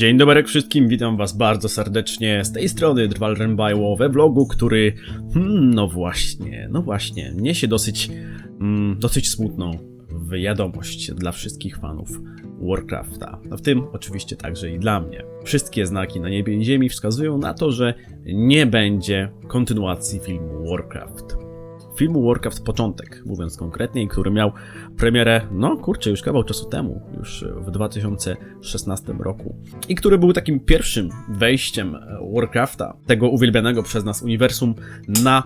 Dzień dobry wszystkim, witam was bardzo serdecznie z tej strony Drwal Rembajło we vlogu, który, hmm, no właśnie, no właśnie, niesie dosyć, mm, dosyć smutną wiadomość dla wszystkich fanów Warcrafta, a w tym oczywiście także i dla mnie. Wszystkie znaki na niebie i ziemi wskazują na to, że nie będzie kontynuacji filmu Warcraft. Filmu Warcraft Początek, mówiąc konkretniej, który miał premierę, no kurczę, już kawał czasu temu, już w 2016 roku. I który był takim pierwszym wejściem Warcrafta, tego uwielbianego przez nas uniwersum, na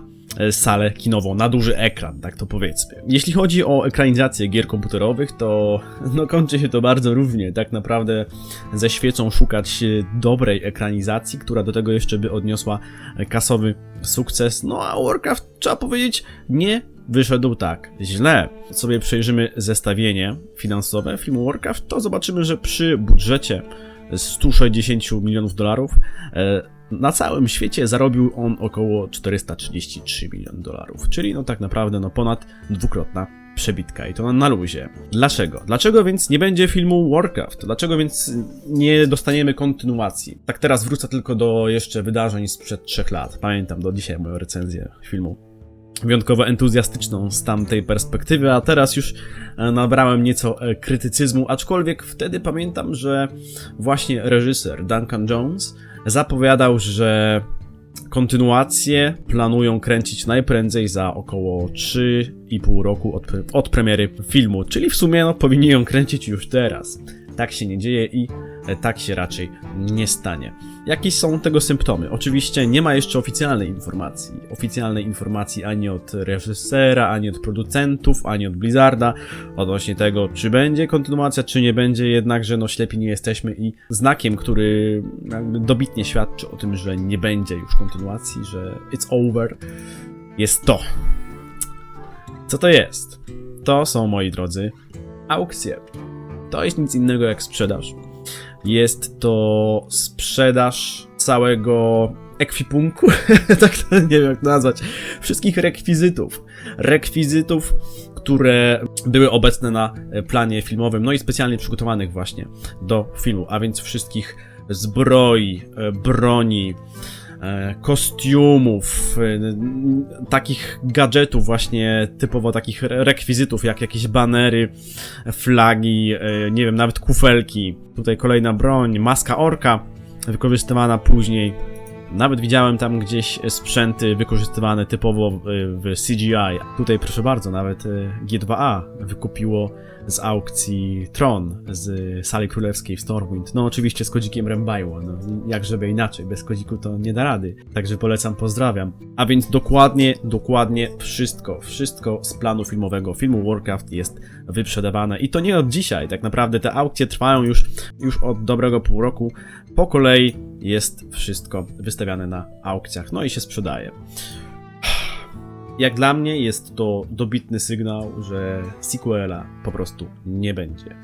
salę kinową, na duży ekran, tak to powiedzmy. Jeśli chodzi o ekranizację gier komputerowych, to no kończy się to bardzo równie. Tak naprawdę ze świecą szukać e, dobrej ekranizacji, która do tego jeszcze by odniosła e, kasowy sukces. No a Warcraft, trzeba powiedzieć, nie wyszedł tak źle. Sobie przejrzymy zestawienie finansowe filmu Warcraft, to zobaczymy, że przy budżecie 160 milionów dolarów e, na całym świecie zarobił on około 433 miliony dolarów, czyli no tak naprawdę no ponad dwukrotna przebitka i to na, luzie. Dlaczego? Dlaczego więc nie będzie filmu Warcraft? Dlaczego więc nie dostaniemy kontynuacji? Tak teraz wrócę tylko do jeszcze wydarzeń sprzed trzech lat. Pamiętam do dzisiaj moją recenzję filmu wyjątkowo entuzjastyczną z tamtej perspektywy, a teraz już e, nabrałem nieco e, krytycyzmu, aczkolwiek wtedy pamiętam, że właśnie reżyser Duncan Jones zapowiadał, że kontynuację planują kręcić najprędzej za około 3,5 roku od, od premiery filmu, czyli w sumie no, powinni ją kręcić już teraz. Tak się nie dzieje i e, tak się raczej nie stanie. Jakie są tego symptomy? Oczywiście nie ma jeszcze oficjalnej informacji. Oficjalnej informacji ani od reżysera, ani od producentów, ani od Blizzarda odnośnie tego, czy będzie kontynuacja, czy nie będzie, jednakże no ślepi nie jesteśmy i znakiem, który dobitnie świadczy o tym, że nie będzie już kontynuacji, że it's over, jest to. Co to jest? To są, moi drodzy, aukcje. To jest nic innego jak sprzedaż. Jest to sprzedaż całego ekwipunku, tak to nie wiem jak nazwać, wszystkich rekwizytów. Rekwizytów, które były obecne na planie filmowym, no i specjalnie przygotowanych właśnie do filmu, a więc wszystkich zbroi, broni, e, kostiumów, e, takich gadżetów właśnie typowo takich rekwizytów jak jakieś banery, flagi, e, nie wiem, nawet kufelki. Tutaj kolejna broń, maska orka wykorzystywana później. Nawet widziałem tam gdzieś sprzęty wykorzystywane typowo w CGI. Tutaj proszę bardzo, nawet G2A wykupiło z aukcji Tron z sali królewskiej w Stormwind. No oczywiście z kodzikiem Rembajło, no jak żeby inaczej, bez kodziku to nie da rady. Także polecam, pozdrawiam. A więc dokładnie, dokładnie wszystko, wszystko z planu filmowego filmu Warcraft jest wyprzedawane i to nie od dzisiaj, tak naprawdę te aukcje trwają już, już od dobrego pół roku. Po kolei jest wszystko wystawiane na aukcjach, no i się sprzedaje. Jak dla mnie jest to dobitny sygnał, że sequela po prostu nie będzie.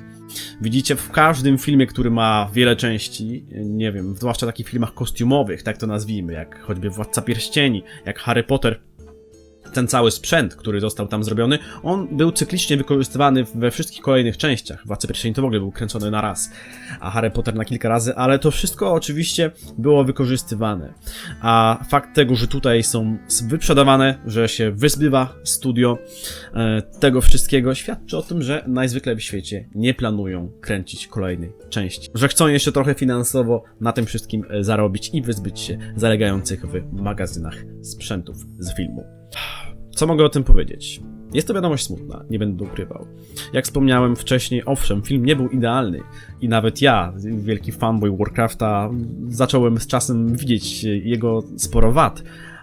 Widzicie w każdym filmie, który ma wiele części, nie wiem, zwłaszcza takich filmach kostiumowych, tak to nazwijmy, jak choćby Władca Pierścieni, jak Harry Potter, ten cały sprzęt, który został tam zrobiony, on był cyklicznie wykorzystywany we wszystkich kolejnych częściach. Władca Pierścieni to w ogóle był kręcony na raz, a Harry Potter na kilka razy, ale to wszystko oczywiście było wykorzystywane. A fakt tego, że tutaj są wyprzedawane, że się wyzbywa studio e, tego wszystkiego, świadczy o tym, że najzwykle w świecie nie planują kręcić kolejnej części. Że chcą jeszcze trochę finansowo na tym wszystkim e, zarobić i wyzbyć się zalegających w magazynach sprzętów z filmu. Co mogę o tym powiedzieć? Jest to wiadomość smutna, nie będę ukrywał. Jak wspomniałem wcześniej, owszem, film nie był idealny i nawet ja, wielki fanboy Warcrafta, zacząłem z czasem widzieć jego sporo wad,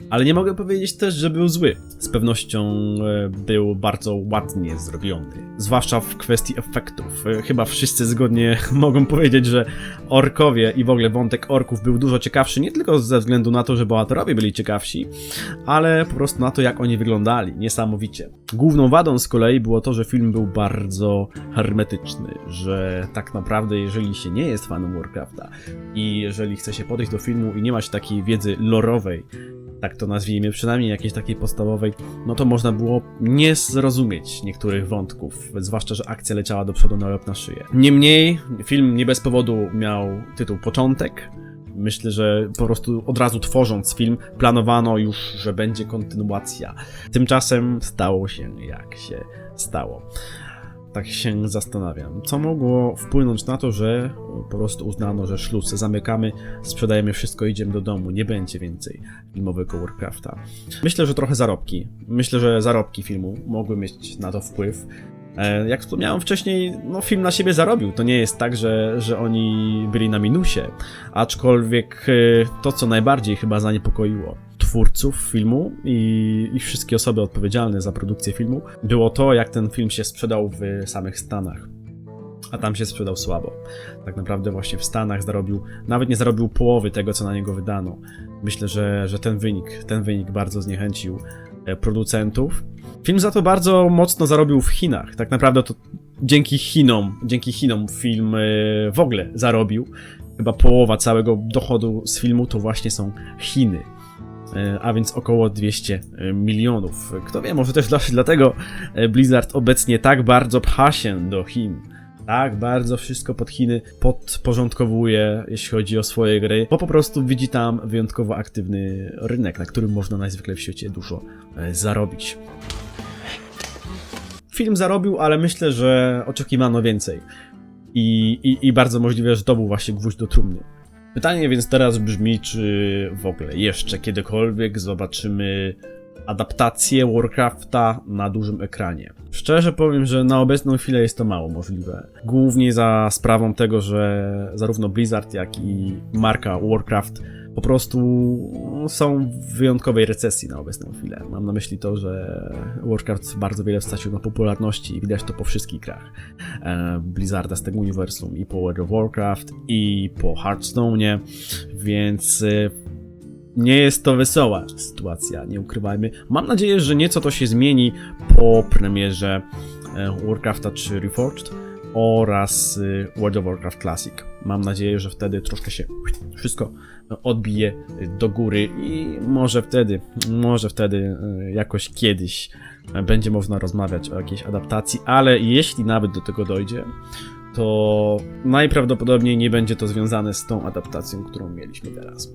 ale nie mogę powiedzieć też, że był zły. Z pewnością e, był bardzo ładnie zrobiony, zwłaszcza w kwestii efektów. E, chyba wszyscy zgodnie mogą powiedzieć, że orkowie i w ogóle wątek orków był dużo ciekawszy, nie tylko ze względu na to, że bohaterowie byli ciekawsi, ale po prostu na to, jak oni wyglądali. Niesamowicie. Główną wadą z kolei było to, że film był bardzo hermetyczny, że tak naprawdę, jeżeli się nie jest fanem Warcrafta i jeżeli chce się podejść do filmu i nie ma się takiej wiedzy lorowej, tak to nazwijmy, przynajmniej jakiejś takiej podstawowej, no to można było nie zrozumieć niektórych wątków, zwłaszcza, że akcja leciała do przodu na łeb na szyję. Niemniej, film nie bez powodu miał tytuł Początek. Myślę, że po prostu od razu tworząc film, planowano już, że będzie kontynuacja. Tymczasem stało się jak się stało tak się zastanawiam, co mogło wpłynąć na to, że po prostu uznano, że szluz zamykamy, sprzedajemy wszystko, idziemy do domu, nie będzie więcej filmowego Warcrafta. Myślę, że trochę zarobki. Myślę, że zarobki filmu mogły mieć na to wpływ. E, Jak wspomniałem wcześniej, no film na siebie zarobił. To nie jest tak, że, że oni byli na minusie. Aczkolwiek e, to, co najbardziej chyba zaniepokoiło twórców filmu i, i wszystkie osoby odpowiedzialne za produkcję filmu, było to, jak ten film się sprzedał w samych Stanach. A tam się sprzedał słabo. Tak naprawdę właśnie w Stanach zarobił, nawet nie zarobił połowy tego, co na niego wydano. Myślę, że, że ten wynik, ten wynik bardzo zniechęcił e, producentów. Film za to bardzo mocno zarobił w Chinach. Tak naprawdę to dzięki Chinom, dzięki Chinom film e, w ogóle zarobił. Chyba połowa całego dochodu z filmu to właśnie są Chiny. E, A więc około 200 milionów. Kto wie, może też dla- dlatego e, Blizzard obecnie tak bardzo pcha się do Chin. Tak bardzo wszystko pod Chiny podporządkowuje, jeśli chodzi o swoje gry, bo po prostu widzi tam wyjątkowo aktywny rynek, na którym można najzwykle w świecie dużo e, zarobić. Film zarobił, ale myślę, że oczekiwano więcej. I, i, I bardzo możliwe, że to był właśnie gwóźdź do trumny. Pytanie więc teraz brzmi, czy w ogóle jeszcze kiedykolwiek zobaczymy adaptację Warcrafta na dużym ekranie. Szczerze powiem, że na obecną chwilę jest to mało możliwe. Głównie za sprawą tego, że zarówno Blizzard, jak i marka Warcraft po prostu są w wyjątkowej recesji na obecną chwilę. Mam na myśli to, że Warcraft bardzo wiele stracił na popularności i widać to po wszystkich grach e, Blizzarda z tego uniwersum i po World of Warcraft i po Hearthstone'ie, więc e, nie jest to wesoła sytuacja, nie ukrywajmy. Mam nadzieję, że nieco to się zmieni po premierze e, Warcrafta 3 Reforged oraz e, World of Warcraft Classic. Mam nadzieję, że wtedy troszkę się wszystko odbije do góry i może wtedy, może wtedy e, jakoś kiedyś będzie można rozmawiać o jakiejś adaptacji, ale jeśli nawet do tego dojdzie, to najprawdopodobniej nie będzie to związane z tą adaptacją, którą mieliśmy teraz.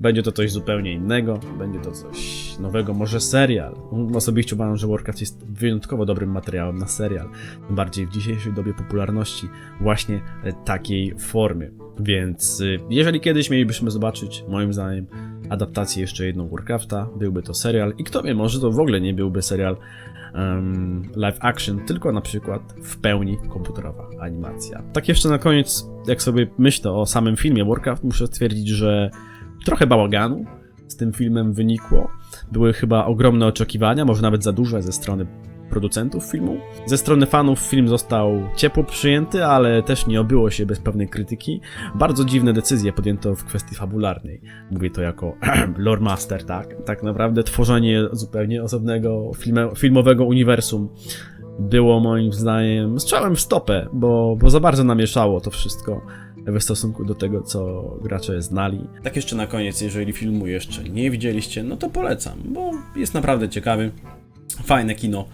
Będzie to coś zupełnie innego, będzie to coś nowego, może serial. Osobiście uważam, że Warcraft jest wyjątkowo dobrym materiałem na serial, tym bardziej w dzisiejszej dobie popularności właśnie e, takiej formy. Więc y, jeżeli kiedyś mielibyśmy zobaczyć, moim zdaniem, adaptację jeszcze jedną Warcrafta, byłby to serial i kto wie, może to w ogóle nie byłby serial em, live action, tylko na przykład w pełni komputerowa animacja. Tak jeszcze na koniec, jak sobie myślę o samym filmie Warcraft, muszę stwierdzić, że trochę bałaganu z tym filmem wynikło. Były chyba ogromne oczekiwania, może nawet za duże ze strony producentów filmu. Ze strony fanów film został ciepło przyjęty, ale też nie obyło się bez pewnej krytyki. Bardzo dziwne decyzje podjęto w kwestii fabularnej. Mówię to jako lore master, tak? Tak naprawdę tworzenie zupełnie osobnego filme, filmowego uniwersum było moim zdaniem strzałem w stopę, bo, bo za bardzo namieszało to wszystko w stosunku do tego, co gracze znali. Tak jeszcze na koniec, jeżeli filmu jeszcze nie widzieliście, no to polecam, bo jest naprawdę ciekawy, fajne kino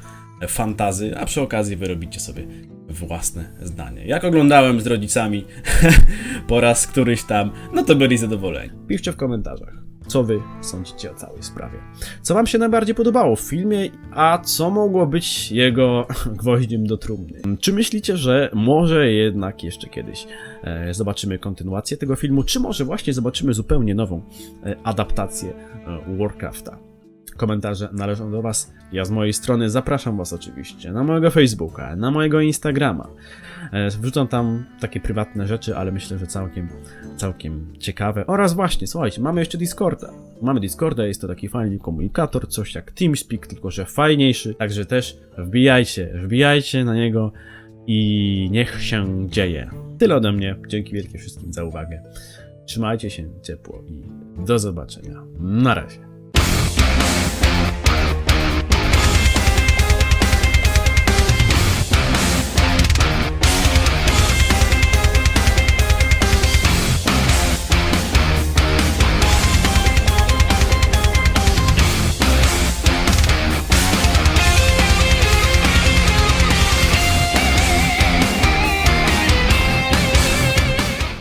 fantazy, a przy okazji wyrobicie sobie własne zdanie. Jak oglądałem z rodzicami po raz któryś tam, no to byli zadowoleni. Piszcie w komentarzach, co wy sądzicie o całej sprawie. Co wam się najbardziej podobało w filmie, a co mogło być jego gwoździem do trumny? Czy myślicie, że może jednak jeszcze kiedyś e, zobaczymy kontynuację tego filmu, czy może właśnie zobaczymy zupełnie nową e, adaptację e, Warcrafta? Komentarze należą do Was. Ja z mojej strony zapraszam Was oczywiście na mojego Facebooka, na mojego Instagrama. E, Wrzucam tam takie prywatne rzeczy, ale myślę, że całkiem, całkiem ciekawe. Oraz właśnie, słuchajcie, mamy jeszcze Discorda. Mamy Discorda, jest to taki fajny komunikator, coś jak TeamSpeak, tylko że fajniejszy. Także też wbijajcie, wbijajcie na niego i niech się dzieje. Tyle ode mnie. Dzięki wielkie wszystkim za uwagę. Trzymajcie się ciepło i do zobaczenia. Na razie.